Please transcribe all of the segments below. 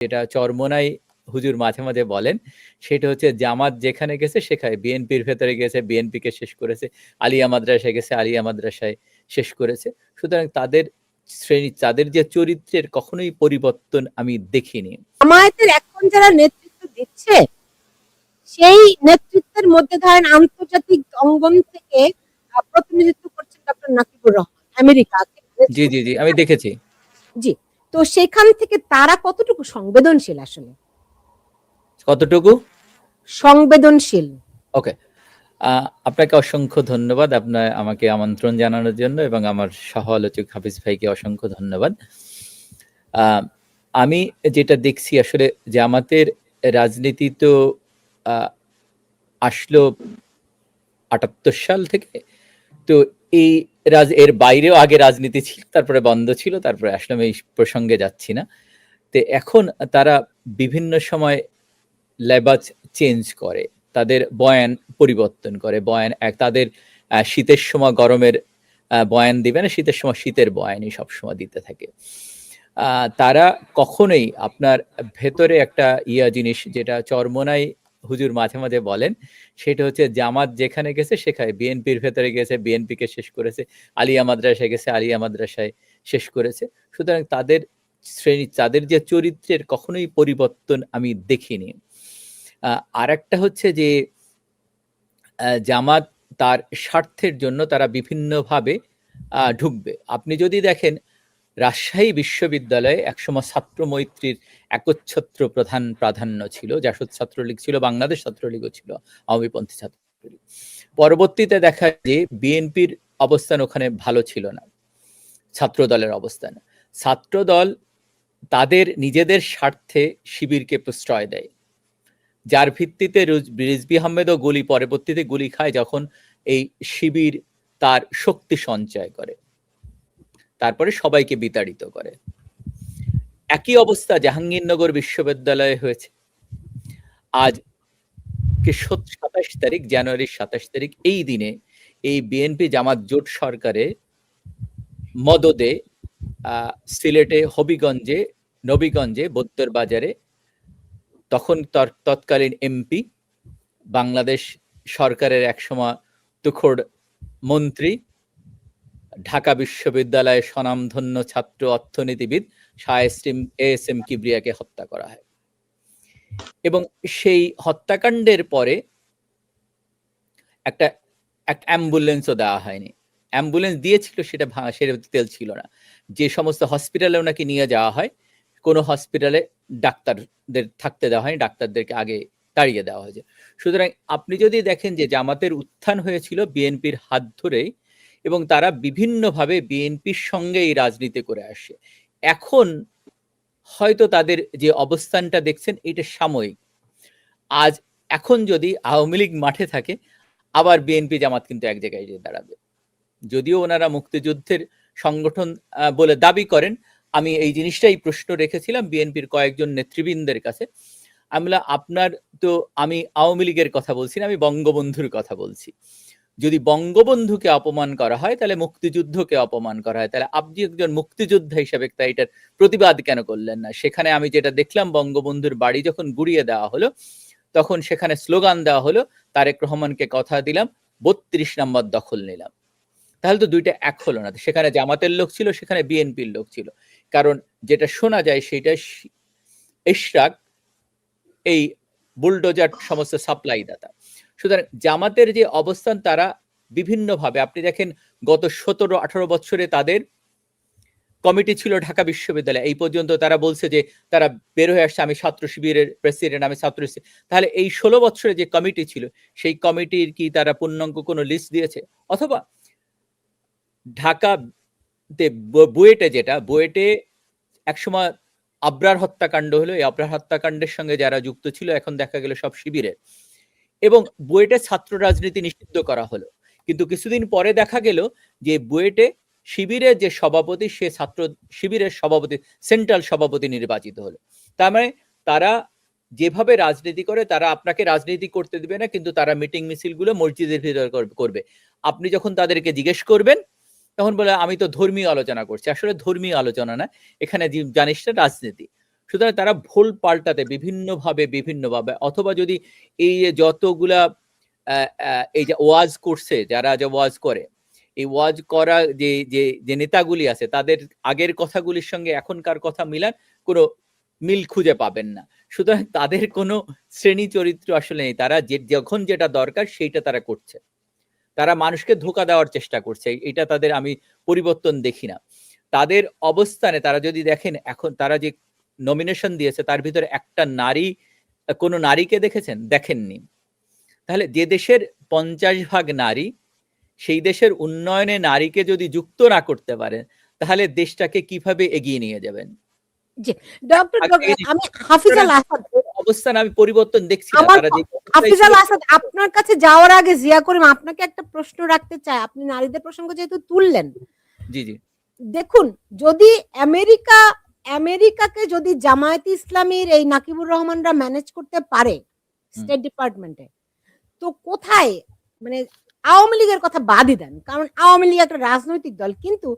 যেটা চরমোনাই হুজুর মাঝে মাঝে বলেন সেটা হচ্ছে জামাত যেখানে গেছে সেখানে বিএনপির ভেতরে গেছে বিএনপিকে শেষ করেছে আলিয়া মাদ্রাসায় গেছে আলিয়া মাদ্রাসায় শেষ করেছে। সুতরাং তাদের শ্রেণি তাদের যে চরিত্রের কখনোই পরিবর্তন আমি দেখিনি। জামায়াতের এখন যারা নেতৃত্ব দিচ্ছে সেই নেতৃত্বের মধ্যে ধরেন আন্তর্জাতিক অঙ্গন থেকে প্রতিনিধিত্ব করছেন ডক্টর নাকিবুর রহমান আমেরিকা। জি জি জি আমি দেখেছি। জি। তো সেখান থেকে তারা কতটুকু সংবেদনশীল আসলে? কতটুকু? সংবেদনশীল। ওকে। আপনাকে অসংখ্য ধন্যবাদ আপনার আমাকে আমন্ত্রণ জানানোর জন্য এবং আমার সহ আলোচক হাফিজ ভাইকে অসংখ্য ধন্যবাদ। আমি যেটা দেখছি আসলে জামাতের রাজনীতি তো আসলো আটাত্তর সাল থেকে। তো এই রাজ, এর বাইরেও আগে রাজনীতি ছিল, তারপরে বন্ধ ছিল, তারপরে আসলাম, এই প্রসঙ্গে যাচ্ছি না। তো এখন তারা বিভিন্ন সময় লেবাজ চেঞ্জ করে, তাদের বয়ান পরিবর্তন করে, বয়ান এক, তাদের শীতের সময় গরমের বয়ান দিবে না, শীতের সময় শীতের বয়ানই সবসময় দিতে থাকে। তারা কখনোই আপনার ভেতরে একটা ইয়া জিনিস, যেটা চরমোনাই হুজুর মাঝে মাঝে বলেন, সেটা হচ্ছে জামাত যেখানে গেছে সেখানে, বিএনপির ভেতরে গেছে, বিএনপিকে শেষ করেছে, আলিয়া মাদ্রাসায় গেছে, আলিয়া মাদ্রাসায় শেষ করেছে। সুতরাং তাদের শ্রেণি, তাদের যে চরিত্রের কখনোই পরিবর্তন আমি দেখিনি। আর একটা হচ্ছে যে জামাত তার স্বার্থের জন্য তারা বিভিন্নভাবে ঢুকবে। আপনি যদি দেখেন রাজশাহী বিশ্ববিদ্যালয়ে একসময় ছাত্র মৈত্রীর একচ্ছত্র প্রধান প্রাধান্য ছিল, জাসদ ছাত্রলীগ ছিল, বাংলাদেশ ছাত্রলীগও ছিল আওয়ামীপন্থী ছাত্রলীগ। পরবর্তীতে দেখা যে বিএনপির অবস্থান ওখানে ভালো ছিল না ছাত্র দলের অবস্থান। ছাত্রদল তাদের নিজেদের স্বার্থে শিবিরকে প্রশ্রয় দেয়, যার ভিত্তিতে রিজবি আহমেদও গুলি, পরবর্তীতে গুলি খায় যখন এই শিবির তার শক্তি সঞ্চয় করে। তারপরে সবাইকে বিতাড়িত করে। একই অবস্থা জাহাঙ্গীরনগর বিশ্ববিদ্যালয়ে হয়েছে। আজ সাতাশ তারিখ, জানুয়ারির সাতাশ তারিখ, এই দিনে এই বিএনপি জামাত জোট সরকারে মদদে সিলেটে, হবিগঞ্জে, নবীগঞ্জে বত্তর বাজারে তখন তৎকালীন এমপি, বাংলাদেশ সরকারের একসময় তুখোড় মন্ত্রী ঢাকা বিশ্ববিদ্যালয়ের স্বনামধন্য ছাত্র অর্থনীতিবিদ শায়েস্টিম এস এম কিবরিয়াকে হত্যা করা হয়। এবং সেই হত্যাকাণ্ডের পরে একটা একটা অ্যাম্বুলেন্সও দেওয়া হয়নি। অ্যাম্বুলেন্স দিয়েছিল সেটা ভাঙা সেটা তেল ছিল না। যে সমস্ত হসপিটালে ওনাকে নিয়ে যাওয়া হয়, কোনো হসপিটালে ডাক্তারদের থাকতে দেওয়া হয়নি, ডাক্তারদেরকে আগে তাড়িয়ে দেওয়া হয়েছে। সুতরাং আপনি যদি দেখেন যে জামাতের উত্থান হয়েছিল, বিএনপির হাত ধরেই এবং তারা বিভিন্নভাবে বিএনপির সঙ্গে এই রাজনীতি করে আসে। এখন হয়তো তাদের যে অবস্থানটা দেখছেন, এটা সাময়িক। আজ এখন যদি আওয়ামী লীগ মাঠে থাকে, আবার বিএনপি জামাত কিন্তু এক জায়গায় গিয়ে দাঁড়াবে। যদিও ওনারা মুক্তিযুদ্ধের সংগঠন বলে দাবি করেন, আমি এই জিনিসটাই প্রশ্ন রেখেছিলাম বিএনপির কয়েকজন নেতৃবৃন্দের কাছে। আমি আপনার তো আমি আওয়ামী লীগের কথা বলছি না, আমি বঙ্গবন্ধুর কথা বলছি। যদি বঙ্গবন্ধুকে অপমান করা হয়, তাহলে মুক্তিযুদ্ধকে অপমান করা হয়। তাহলে আপনি একজন মুক্তিযোদ্ধা হিসেবে তাই এটার প্রতিবাদ কেন করলেন না? সেখানে আমি যেটা দেখলাম, বঙ্গবন্ধুর বাড়ি যখন গুড়িয়ে দেওয়া হলো, তখন সেখানে স্লোগান দেওয়া হলো, তারেক রহমানকে কথা দিলাম, বত্রিশ নম্বর দখল নিলাম। তাহলে তো দুইটা এক হলো না। সেখানে জামাতের লোক ছিল, সেখানে বিএনপির লোক ছিল। কারণ যেটা শোনা যায় সেটা ইশরাক এই বুলডোজার সমস্ত সাপ্লাই দাতা। সুতরাং জামাতের যে অবস্থান, তারা বিভিন্নভাবে, আপনি দেখেন গত সতেরো, আঠারো বছরে তাদের কমিটি ছিল ঢাকা বিশ্ববিদ্যালয়। এই পর্যন্ত তারা বলছে যে তারা বের হয়ে আসছে, আমি ছাত্র শিবিরের প্রেসিডেন্ট, আমি ছাত্র। তাহলে এই ষোলো বছরে যে কমিটি ছিল, সেই কমিটির কি তারা পূর্ণাঙ্গ কোনো লিস্ট দিয়েছে? অথবা ঢাকা বুয়েটে যেটা, বুয়েটে একসময় আব্রার হত্যাকাণ্ড হলো। এই আব্রার হত্যাকাণ্ডের সঙ্গে যারা যুক্ত ছিল, এখন দেখা গেল সব শিবিরের। এবং বুয়েটে ছাত্র রাজনীতি নিষিদ্ধ করা হলো। কিন্তু কিছুদিন পরে দেখা গেল যে বুয়েটে শিবিরের যে সভাপতি, সে ছাত্র শিবিরের সভাপতি, সেন্ট্রাল সভাপতি নির্বাচিত হলো। তার মানে তারা যেভাবে রাজনীতি করে, তারা আপনাকে রাজনীতি করতে দিবে না, কিন্তু তারা মিটিং মিছিলগুলো মসজিদের ভিতর করবে। আপনি যখন তাদেরকে জিজ্ঞেস করবেন, তখন বলে, আমি তো ধর্মীয় আলোচনা করছি। আসলে ধর্মীয় আলোচনা না। এখানে জানিস না, রাজনীতি। সুতরাং তারা ভুল পাল্টাতে বিভিন্নভাবে বিভিন্নভাবে। অথবা যদি এই যে যতগুলা এই যে ওয়াজ করছে, যারা যে ওয়াজ করে, এই ওয়াজ করা যে যে যে নেতাগুলি আছে, তাদের আগের কথাগুলির সঙ্গে এখনকার কথা মিলান, কোনো মিল খুঁজে পাবেন না। সুতরাং তাদের কোনো শ্রেণি চরিত্র আসলে নেই। তারা যে, যখন যেটা দরকার, সেইটা তারা করছে। তারা মানুষকে ধোকা দেওয়ার চেষ্টা করছে। এটা তাদের আমি পরিবর্তন দেখি না। তাদের অবস্থানে তারা যদি দেখেন, এখন তারা যে নমিনেশন দিয়েছে তার ভিতরে একটা নারী কোনো নারীকে দেখেছেন? দেখেননি। তাহলে যে দেশের পঞ্চাশ ভাগ নারী সেই দেশের উন্নয়নে নারীকে যদি যুক্ত না করতে পারেন তাহলে দেশটাকে কীভাবে এগিয়ে নিয়ে যাবেন? আমি হাফিজাল আসাদ। অবস্থান আমি পরিবর্তন দেখছি হাফিজাল আসাদ আপনার কাছে যাওয়ার আগে জিয়া করিম আপনাকে একটা প্রশ্ন রাখতে চাই আপনি নারীদের প্রসঙ্গ যেহেতু তুললেন। জি জি। দেখুন যদি আমেরিকা আমেরিকাকে যদি জামায়াত ইসলামীর এই নাকিবুর রহমানরা ম্যানেজ করতে পারে স্টেট ডিপার্টমেন্টে তো কোথায়? মানে আওয়ামী লীগের কথা বাদই দেন কারণ আওয়ামী লীগ একটা রাজনৈতিক দল। কিন্তু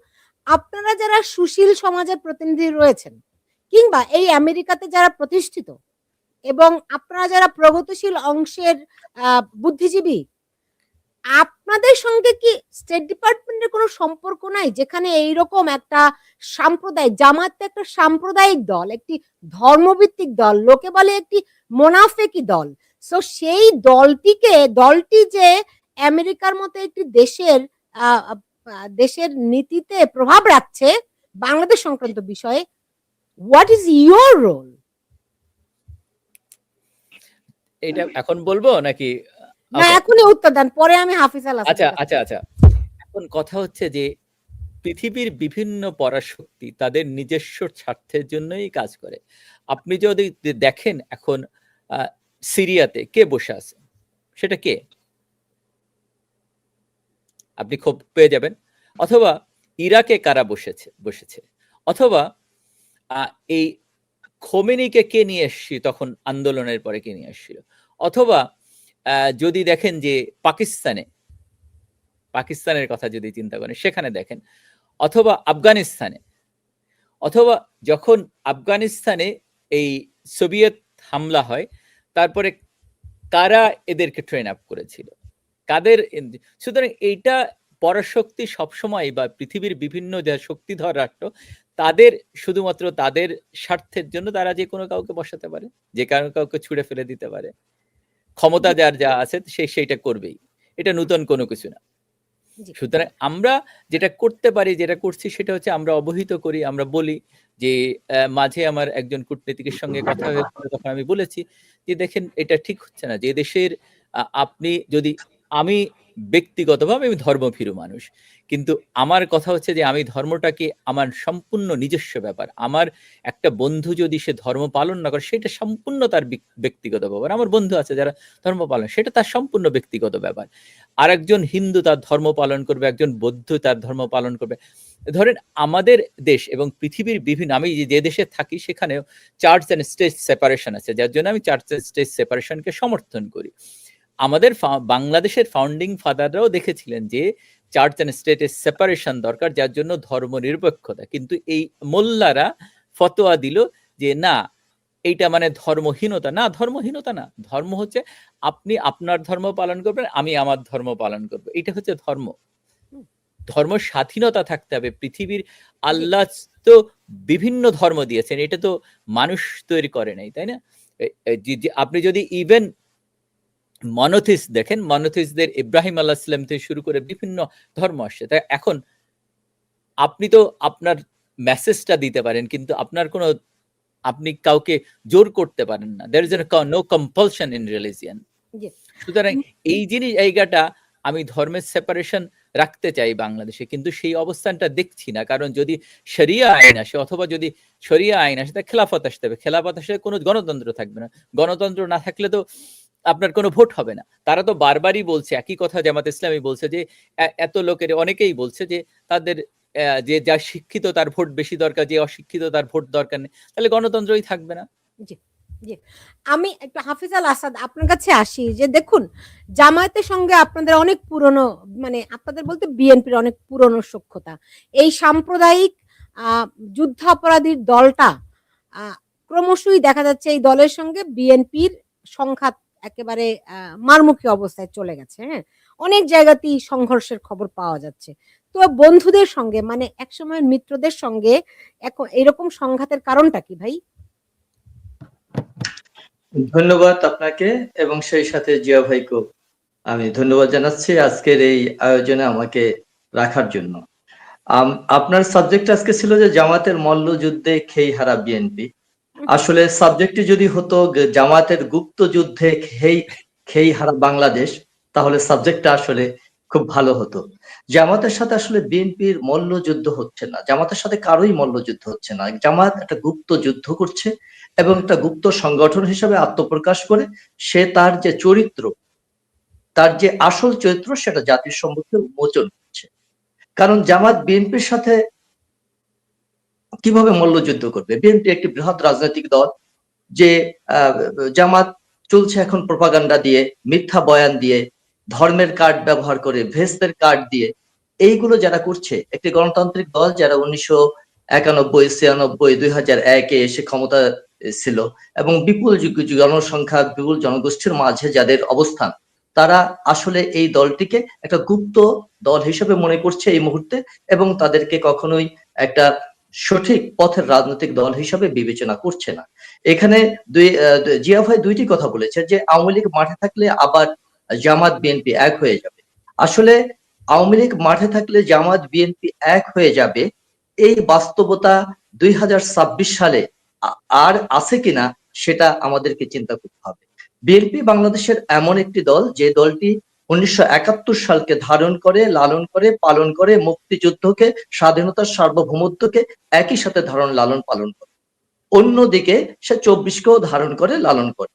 আপনারা যারা সুশীল সমাজের প্রতিনিধি রয়েছেন কিংবা এই আমেরিকাতে যারা প্রতিষ্ঠিত এবং আপনারা যারা প্রগতিশীল অংশের আহ, বুদ্ধিজীবী আপনাদের সঙ্গে কি স্টেট ডিপার্টমেন্টের কোনো সম্পর্ক নাই? যেখানে এইরকম একটা সাম্প্রদায়িক জামাত একটা সাম্প্রদায়িক দল, একটি ধর্মভিত্তিক দল, লোকে বলে একটি মোনাফেকি দল। সো সেই দলটিকে, দলটি যে আমেরিকার মতো একটি দেশের দেশের নীতিতে প্রভাব রাখছে বাংলাদেশ সংক্রান্ত বিষয়ে হোয়াট ইজ ইয়োর রোল এটা এখন বলব নাকি না. এখনই উত্তর দেন পরে আমি হাফিজ আল আচ্ছা আচ্ছা আচ্ছা। এখন কথা হচ্ছে যে পৃথিবীর বিভিন্ন পরাশক্তি তাদের নিজস্ব স্বার্থের জন্যই কাজ করে। আপনি যদি দেখেন এখন সিরিয়াতে কে বসে আছে? সেটা কে? আপনি খুব পেয়ে যাবেন। অথবা ইরাকে কারা বসেছে বসেছে? অথবা আহ, এই খোমেনিকে কে নিয়ে এসছি তখন আন্দোলনের পরে কে নিয়ে এসেছিল? অথবা যদি দেখেন যে পাকিস্তানে, পাকিস্তানের কথা যদি চিন্তা করেন, সেখানে দেখেন, অথবা আফগানিস্তানে, অথবা যখন আফগানিস্তানে এই সোভিয়েত হামলা হয়, তারপরে কারা এদেরকে ট্রেন আপ করেছিল? কাদের সুতরাং এইটা পরাশক্তি সবসময় বা পৃথিবীর বিভিন্ন যে শক্তিধর রাষ্ট্র, তাদের শুধুমাত্র তাদের স্বার্থের জন্য তারা যে কোনো কাউকে বসাতে পারে, যে কারও কাউকে ছুড়ে ফেলে দিতে পারে। ক্ষমতা যার যা আছে সে সেইটা করবেই। এটা নতুন কোনো কিছু না। সুতরাং আমরা যেটা করতে পারি যেটা করছি সেটা হচ্ছে আমরা অবহিত করি আমরা বলি যে আহ, মাঝে আমার একজন কূটনীতিকের সঙ্গে কথা হয়েছিল তখন আমি বলেছি যে দেখেন এটা ঠিক হচ্ছে না। যে দেশের আপনি যদি আমি ব্যক্তিগতভাবে আমি ধর্মভীরু মানুষ। কিন্তু আমার কথা হচ্ছে যে আমি ধর্মটাকে আমার সম্পূর্ণ নিজস্ব ব্যাপার। আমার একটা বন্ধু যদি সে ধর্ম পালন না করে, সেটা সম্পূর্ণ তার ব্যক্তিগত ব্যাপার। আমার বন্ধু আছে যারা ধর্ম পালন, সেটা তার সম্পূর্ণ ব্যক্তিগত ব্যাপার। আর একজন হিন্দু তার ধর্ম পালন করবে, একজন বৌদ্ধ তার ধর্ম পালন করবে। ধরেন আমাদের দেশ এবং পৃথিবীর বিভিন্ন, আমি যে- দেশে থাকি সেখানেও চার্চ অ্যান্ড স্টেজ সেপারেশন আছে। যার জন্য আমি চার্চ অ্যান্ড স্টেজ সেপারেশনকে সমর্থন করি। আমাদের বাংলাদেশের ফাউন্ডিং ফাদাররাও দেখেছিলেন যে চার্চ অ্যান্ড স্টেটের সেপারেশন দরকার, যার জন্য ধর্ম নিরপেক্ষতা। কিন্তু এই মোল্লারা ফতোয়া দিল যে, না, এইটা মানে ধর্মহীনতা। না ধর্মহীনতা না। ধর্ম হচ্ছে আপনি আপনার ধর্ম পালন করবেন, আমি আমার ধর্ম পালন করব। এটা হচ্ছে ধর্ম। ধর্ম স্বাধীনতা থাকতে হবে। পৃথিবীর আল্লাহ তো বিভিন্ন ধর্ম দিয়েছেন। এটা তো মানুষ তৈরি করে নাই, তাই না? আপনি যদি ইভেন মনোথিস দেখেন মনোথিসদের ইব্রাহিম আল্লাহ ইসলাম থেকে শুরু করে বিভিন্ন ধর্ম আসছে। তাই এখন আপনি তো আপনার মেসেজটা দিতে পারেন কিন্তু আপনার কোনো আপনি কাউকে জোর করতে পারেন না। There is no compulsion in religion সুতরাং এই জিনিস জায়গাটা আমি ধর্মের সেপারেশন রাখতে চাই বাংলাদেশে কিন্তু সেই অবস্থানটা দেখছি না। কারণ যদি শরিয়া আইন আসে অথবা যদি শরিয়া আইন আসে তা খেলাফত আসতে হবে। খেলাফত আসলে কোনো গণতন্ত্র থাকবে না। গণতন্ত্র না থাকলে তো আপনার কোনো ভোট হবে না। তারা তো বারবারই বলছে, একই কথা জামাত ইসলামী বলছে যে এত লোকের, অনেকেই বলছে যে, তাদের যে যা শিক্ষিত তার ভোট বেশি দরকার, যে অশিক্ষিত তার ভোট দরকার নেই। তাহলে গণতন্ত্রই থাকবে না। আমি একটু হাফিজ আল আসাদ আপনার কাছে আসি যে, দেখুন, জামায়াতের সঙ্গে আপনাদের অনেক পুরনো মানে আপনাদের বলতে বিএনপির অনেক পুরনো সখ্যতা। এই সাম্প্রদায়িক যুদ্ধাপরাধীর দলটা ক্রমশই দেখা যাচ্ছে এই দলের সঙ্গে বিএনপির সংঘাত একেবারে মারমুখী অবস্থায় চলে গেছে হ্যাঁ? অনেক জায়গাতেই সংঘর্ষের খবর পাওয়া যাচ্ছে। তো বন্ধুদের সঙ্গে মানে একসময়ের মিত্রদের সঙ্গে এরকম সংঘাতের কারণটা কি ভাই? ধন্যবাদ আপনাকে এবং সেই সাথে জিয়া ভাইকেও। আমি ধন্যবাদ জানাচ্ছি আজকের এই আয়োজনে আমাকে রাখার জন্য। আপনার সাবজেক্ট আজকে ছিল যে জামাতের মল্লযুদ্ধে খেই হারা বিএনপি আসলে সাবজেক্টটি যদি হতো জামাতের গুপ্ত যুদ্ধে খেই খেই হারা বাংলাদেশ, তাহলে সাবজেক্টটা আসলে খুব ভালো হতো। জামাতের সাথে আসলে বিএনপির মল্লযুদ্ধ হচ্ছে না। জামাতের সাথে কারোই মল্লযুদ্ধ হচ্ছে না। জামাত একটা গুপ্ত যুদ্ধ করছে এবং একটা গুপ্ত সংগঠন হিসেবে আত্মপ্রকাশ করে সে তার যে চরিত্র, তার যে আসল চরিত্র সেটা জাতির সম্মুখে উন্মোচন করছে। কারণ জামাত বিএনপির সাথে কীভাবে মল্লযুদ্ধ করবে? বিএনপি একটি বৃহৎ রাজনৈতিক দল যে জামাত চলছে এখন প্রপাগান্ডা দিয়ে, মিথ্যা বয়ান দিয়ে, ধর্মের কার্ড ব্যবহার করে, ভেস্তের কার্ড দিয়ে। এইগুলো যারা করছে, একটি গণতান্ত্রিক দল যারা উনিশশো একানব্বই, ছিয়ানব্বই, দুই হাজার একে এসে ক্ষমতা ছিল এবং বিপুল জনসংখ্যা, বিপুল জনগোষ্ঠীর মাঝে যাদের অবস্থান, তারা আসলে এই দলটিকে একটা গুপ্ত দল হিসেবে মনে করছে এই মুহূর্তে এবং তাদেরকে কখনোই একটা সঠিক পথের রাজনৈতিক দল হিসেবে বিবেচনা করছে না। এখানে দুই জিয়া ভাই দুইটি কথা বলেছে যে, আওয়ামী লীগ মাঠে থাকলে আবার জামাত, বিএনপি এক হয়ে যাবে। আসলে আওয়ামী লীগ মাঠে থাকলে জামাত, বিএনপি এক হয়ে যাবে, এই বাস্তবতা দুই হাজার ছাব্বিশ সালে আর আছে কিনা সেটা আমাদেরকে চিন্তা করতে হবে। বিএনপি বাংলাদেশের এমন একটি দল যে দলটি উনিশশো একাত্তর সালকে ধারণ করে, লালন করে, পালন করে, মুক্তিযুদ্ধকে, স্বাধীনতার সার্বভৌমত্বকে একই সাথে ধারণ, লালন, পালন করে। অন্যদিকে সে চব্বিশকেও ধারণ করে, লালন করে।